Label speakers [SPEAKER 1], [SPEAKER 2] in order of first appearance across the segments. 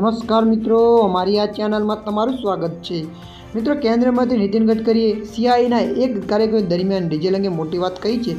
[SPEAKER 1] નમસ્કાર મિત્રો, અમારી આ ચેનલમાં તમારું સ્વાગત છે. મિત્રો કેન્દ્રમાંથી નીતિન ગડકરીએ સીઆઈના એક કાર્યક્રમ દરમિયાન ડીઝલ અંગે મોટી વાત કહી છે.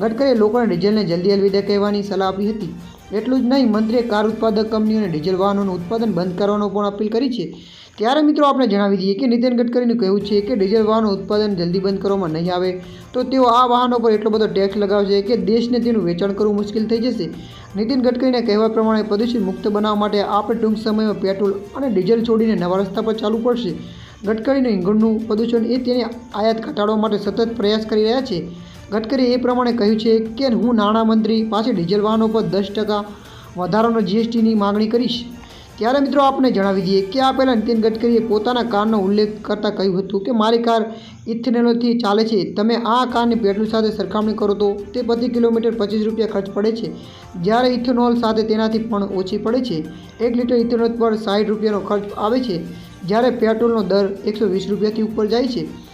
[SPEAKER 1] ગડકરીએ લોકોને ડીઝલને જલ્દી અલવિદા કહેવાની સલાહ આપી હતી. એટલું જ નહીં, મંત્રીએ કાર ઉત્પાદક કંપનીઓને ડીઝલ વાહનોનું ઉત્પાદન બંધ કરવાનો પણ અપીલ કરી છે. ત્યારે મિત્રો આપણે જણાવી દઈએ કે નીતિન ગડકરીનું કહેવું છે કે ડીઝલ વાહનો ઉત્પાદન જલ્દી બંધ કરવામાં નહીં આવે, તો તેઓ આ વાહનો પર એટલો બધો ટેક્સ લગાવશે કે દેશને તેનું વેચાણ કરવું મુશ્કેલ થઈ જશે. નીતિન ગડકરીના કહેવા પ્રમાણે પ્રદૂષણ મુક્ત બનાવવા માટે આપણે ટૂંક સમયમાં પેટ્રોલ અને ડીઝલ છોડીને નવા રસ્તા પર ચાલવું પડશે. ગડકરીનું ઈંધણનું પ્રદૂષણ એ તેની આયાત ઘટાડવા માટે સતત પ્રયાસ કરી રહ્યા છે. ગડકરીએ એ પ્રમાણે કહ્યું છે કે હું નાણામંત્રી પાસે ડીઝલ વાહનો પર દસ ટકા વધારાનો જીએસટીની માગણી કરીશ. ત્યારે મિત્રો આપને જણાવી દઈએ કે આ પહેલાં નીતિન ગડકરીએ પોતાના કારનો ઉલ્લેખ કરતાં કહ્યું હતું કે મારી કાર ઇથેનોલથી ચાલે છે. તમે આ કારની પેટ્રોલ સાથે સરખામણી કરો તો તે પ્રતિ કિલોમીટર પચીસ રૂપિયા ખર્ચ પડે છે. જ્યારે ઇથેનોલ સાથે તેનાથી પણ ઓછી પડે છે. એક લીટર ઇથેનોલ પર સાઠ રૂપિયાનો ખર્ચ આવે છે. જ્યારે પેટ્રોલનો દર એકસો વીસ રૂપિયાથી ઉપર જાય છે.